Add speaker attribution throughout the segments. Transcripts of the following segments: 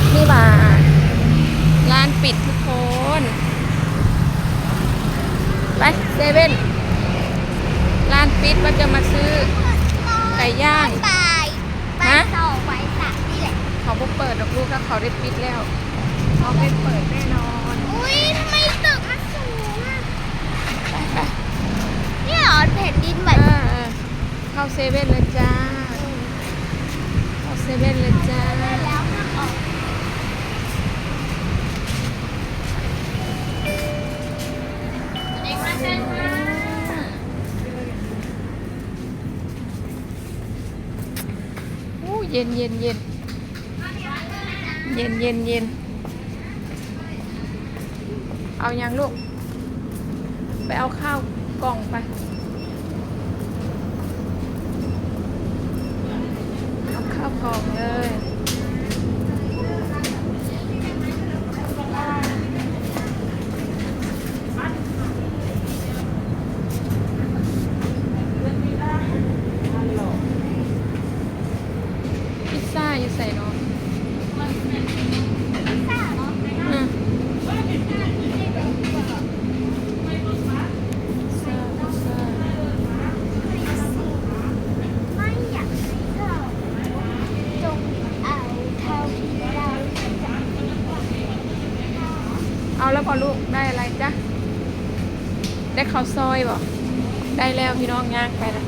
Speaker 1: ดนี่ว่าร้านปิดทุกคน ไปเซเว่นร้านปิดว่าจะมาซื้อไก่ย่าง
Speaker 2: ฮป
Speaker 1: ไป
Speaker 2: สองไปสามนี่แหละ
Speaker 1: เขาเพิ่งเปิดดอกลูกแล้วเขาได้ปิดแล้วเขาไม่เปิดแน่นอน
Speaker 2: อุ้ยทำไมตึกมันสูงอะนี่เหรอแผ่นดินไหว
Speaker 1: เข้าเซเว่นเลยจ้า เข้าเซเว่นเลย
Speaker 2: อู้
Speaker 1: เย็นเย็นเย็นเย็นเย็นเย็นเอายังลูก ไปเอาข้าวกล่องไป เอาข้าวกล่องเลย พิ ซซ่าอยู่ใส่เนาะ
Speaker 2: พิซซ่าเหรอ
Speaker 1: อืมพิซซ่าพิซซ่า
Speaker 2: ไม่อยากให้เราจงเอาเท่าที่เราจะ
Speaker 1: เอาแล้วพอลูกได้อะไรจ๊ะ ได้ข้าวซอยบ่ได้แล้วพี่น้องย่างไปละ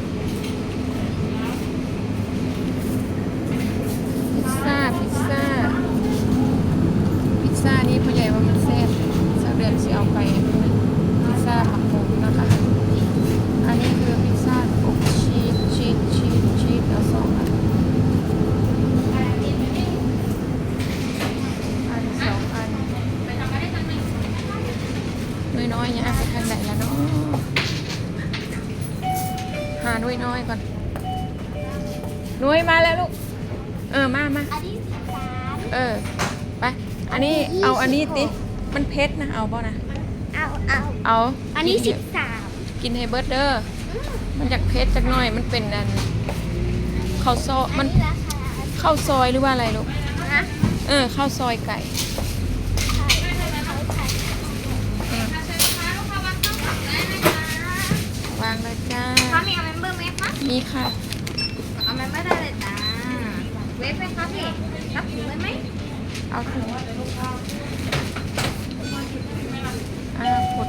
Speaker 1: พิซซ่า พิซซ่า พิซซ่านี่พ่อใหญ่ว่ามันแซ่บสักเดือนสิเอาไปพิซซ่าผักผมนะคะ อันนี้คือพิซซ่าอบชีสชีสชีสชีสเอาสองอันอันสองอัน น้อ ยๆเนี่ยไปทางไหนแล้วเนาะหาน้อยน้อยๆก่อนน้อยมาแล้วลูก เออมามา
Speaker 2: อันนี้สิบสาม
Speaker 1: เออ ไป อันนี้เอาอันนี้ติมันเผ็ดนะเอาบ่นะ
Speaker 2: เอาเอา
Speaker 1: เอา
Speaker 2: อันนี้
Speaker 1: กิ
Speaker 2: สิบสาม
Speaker 1: กินให้เบิร์ดเด้อมันจากเผ็ดจักหน่อยมันเป็นอันข้าวซอย
Speaker 2: อั
Speaker 1: มันน
Speaker 2: นี้ราคา
Speaker 1: ข้าวซอยหรือว่าอะไรลูก
Speaker 2: ฮะ
Speaker 1: เออข้าวซอยไก่
Speaker 2: มคะ
Speaker 1: มีค่ะ
Speaker 2: เอาเมมเบอร์ได้เลยจ้าเว็บไหมคะพี่รับถุงไว้ไหม
Speaker 1: เอาถุงอ่ากด